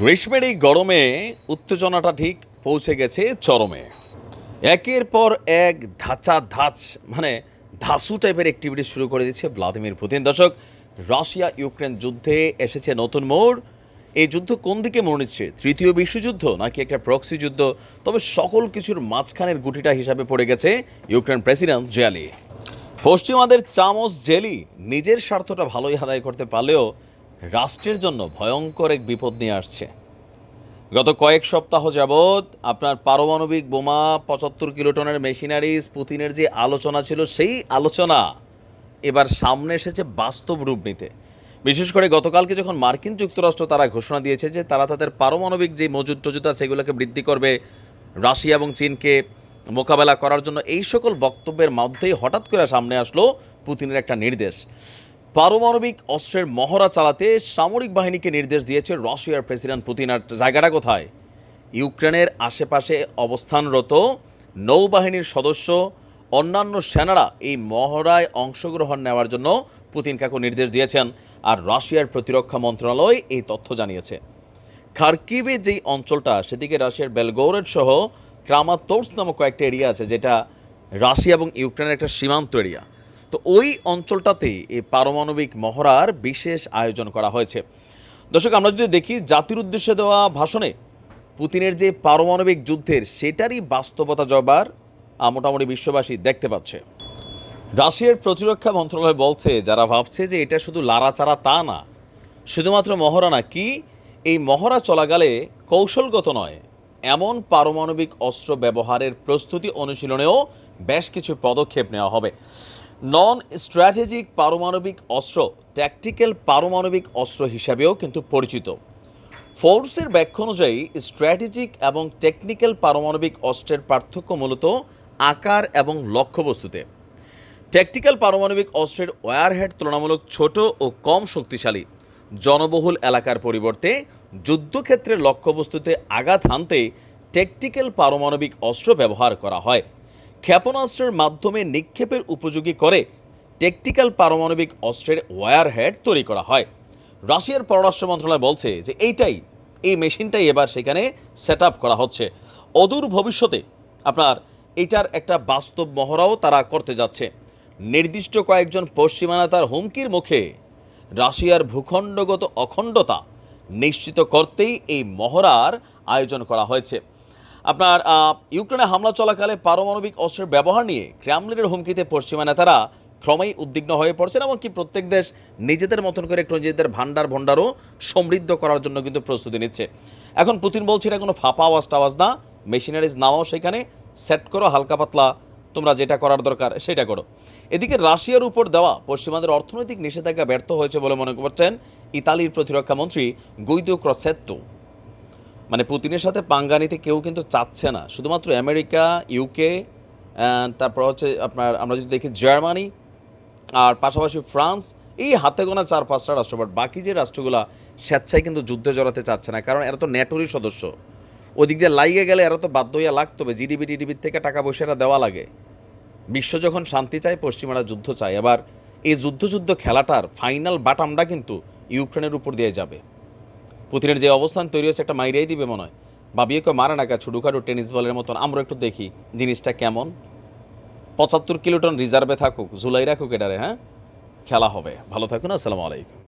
গ্রীষ্মের এই গরমে উত্তেজনাটা ঠিক পৌঁছে গেছে চরমে। একের পর এক ধাঁচা ধাঁচ মানে ধাসু টাইপের অ্যাক্টিভিটি শুরু করে দিচ্ছে ভ্লাদিমির পুতিন। দর্শক, রাশিয়া ইউক্রেন যুদ্ধে এসেছে নতুন মোড়। এই যুদ্ধ কোন দিকে মনে নিচ্ছে? তৃতীয় বিশ্বযুদ্ধ নাকি একটা প্রক্সি যুদ্ধ? তবে সকল কিছুর মাঝখানের গুটিটা হিসাবে পড়ে গেছে ইউক্রেন প্রেসিডেন্ট জেলি পশ্চিমাদের চামচ জেলি নিজের স্বার্থটা ভালোই আদায় করতে পারলেও রাষ্ট্রের জন্য ভয়ঙ্কর এক বিপদ নিয়ে আসছে। গত কয়েক সপ্তাহ যাবৎ আপনার পারমাণবিক বোমা, পঁচাত্তর কিলোটনের মেশিনারিজ, পুতিনের যে আলোচনা ছিল, সেই আলোচনা এবার সামনে এসেছে বাস্তব রূপ নিতে। বিশেষ করে গতকালকে যখন মার্কিন যুক্তরাষ্ট্র তারা ঘোষণা দিয়েছে যে তারা তাদের পারমাণবিক যে মজুদ টজুদ সেগুলোকে বৃদ্ধি করবে রাশিয়া এবং চীনকে মোকাবেলা করার জন্য, এই সকল বক্তব্যের মধ্যেই হঠাৎ করে সামনে আসলো পুতিনের একটা নির্দেশ। পারমাণবিক অস্ত্রের মহড়া চালাতে সামরিক বাহিনীকে নির্দেশ দিয়েছে রাশিয়ার প্রেসিডেন্ট পুতিন। আর জায়গাটা কোথায়? ইউক্রেনের আশেপাশে অবস্থানরত নৌবাহিনীর সদস্য, অন্যান্য সেনারা এই মহড়ায় অংশগ্রহণ নেওয়ার জন্য পুতিন কাকু নির্দেশ দিয়েছেন আর রাশিয়ার প্রতিরক্ষা মন্ত্রণালয় এই তথ্য জানিয়েছে। খার্কিভে যেই অঞ্চলটা, সেদিকে রাশিয়ার বেলগৌরেড সহ ক্রামাতোর্স নামক কয়েকটা এরিয়া আছে, যেটা রাশিয়া এবং ইউক্রেনের একটা সীমান্ত এরিয়া। তো ওই অঞ্চলটাতে এই পারমাণবিক মহড়ার বিশেষ আয়োজন করা হয়েছে। দর্শক, আমরা যদি দেখি, জাতির উদ্দেশ্যে দেওয়া ভাষণে পুতিনের যে পারমাণবিক যুদ্ধের সেটারই বাস্তবতা জবার মোটামুটি বিশ্ববাসী দেখতে পাচ্ছে। রাশিয়ার প্রতিরক্ষা মন্ত্রণালয় বলছে, যারা ভাবছে যে এটা শুধু লাড়াচাড়া তা না, শুধুমাত্র মহড়া না, কি এই মহড়া চলাকালে কৌশলগত নয়, এমন পারমাণবিক অস্ত্র ব্যবহারের প্রস্তুতি অনুশীলনেও বেশ কিছু পদক্ষেপ নেওয়া হবে। নন স্ট্র্যাটেজিক পারমাণবিক অস্ত্র ট্যাকটিক্যাল পারমাণবিক অস্ত্র হিসাবেও কিন্তু পরিচিত। ফোর্বসের ব্যাখ্যা অনুযায়ী স্ট্র্যাটেজিক এবং টেকনিক্যাল পারমাণবিক অস্ত্রের পার্থক্য মূলত আকার এবং লক্ষ্যবস্তুতে। ট্যাকটিক্যাল পারমাণবিক অস্ত্রের ওয়ারহেড তুলনামূলক ছোট ও কম শক্তিশালী। জনবহুল এলাকার পরিবর্তে যুদ্ধক্ষেত্রের লক্ষ্যবস্তুতে আঘাত হানতে ট্যাকটিক্যাল পারমাণবিক অস্ত্র ব্যবহার করা হয়। ক্ষেপণাস্ত্রের মাধ্যমে নিক্ষেপের উপযোগী করে টেকটিক্যাল পারমাণবিক অস্ত্রের ওয়ার হেড তৈরি করা হয়। রাশিয়ার পররাষ্ট্র মন্ত্রণালয় বলছে যে এইটাই, এই মেশিনটাই এবার সেখানে সেট করা হচ্ছে। অদূর ভবিষ্যতে আপনার এটার একটা বাস্তব মহড়াও তারা করতে যাচ্ছে। নির্দিষ্ট কয়েকজন পশ্চিমা নেতার হুমকির মুখে রাশিয়ার ভূখণ্ডগত অখণ্ডতা নিশ্চিত করতেই এই মহড়ার আয়োজন করা হয়েছে। আপনার ইউক্রেনে হামলা চলাকালে পারমাণবিক অস্ত্রের ব্যবহার নিয়ে ক্র্যামলিনের হুমকিতে পশ্চিমা নেতারা ক্রমেই উদ্বিগ্ন হয়ে পড়ছেন এমনকি প্রত্যেক দেশ নিজেদের মতন করে একটু নিজেদের ভান্ডার ভণ্ডারও সমৃদ্ধ করার জন্য কিন্তু প্রস্তুতি নিচ্ছে। এখন পুতিন বলছে এটা কোনো ফাঁপা আওয়াজ টাওয়াজ না, মেশিনারিজ নামাও সেখানে, সেট করো হালকা পাতলা, তোমরা যেটা করার দরকার সেটা করো। এদিকে রাশিয়ার উপর দেওয়া পশ্চিমাদের অর্থনৈতিক নিষেধাজ্ঞা ব্যর্থ হয়েছে বলে মনে করছেন ইতালির প্রতিরক্ষা মন্ত্রী গুইদো ক্রসেত্তো। মানে পুতিনের সাথে পাঙ্গা নিতে কেউ কিন্তু চাচ্ছে না। শুধুমাত্র আমেরিকা ইউকে তারপর হচ্ছে আপনার আমরা যদি দেখি জার্মানি আর পাশাপাশি ফ্রান্স, এই হাতে গোনা চার পাঁচটা রাষ্ট্র বাট বাকি যে রাষ্ট্রগুলো স্বেচ্ছায় কিন্তু যুদ্ধে জড়াতে চাচ্ছে না, কারণ এরা তো ন্যাটোরই সদস্য। ওদিক দিয়ে লাইগে গেলে এরা তো বাধ্য হইয়া লাগতো হবে জিডিপি টিডিপির থেকে টাকা পয়সা এরা দেওয়া লাগে। বিশ্ব যখন শান্তি চায়, পশ্চিমারা যুদ্ধ চায়। এবার এই যুদ্ধ যুদ্ধ খেলাটার ফাইনাল বাটামটা কিন্তু ইউক্রেনের উপর দিয়ে যাবে। পুতিনের যে অবস্থান তৈরি হয়েছে, একটা মাইরিয়াই দিবে মনে হয়। ভাবিয়ে কেউ মারে না কা ছোটোখাটো টেনিস বলের মতন। আমরা একটু দেখি, জিনিসটা কেমন। পঁচাত্তর কিলোটন রিজার্ভে থাকুক জুলাই রাখুক এটারে হ্যাঁ? খেলা হবে। ভালো থাকুন, আসসালামু আলাইকুম।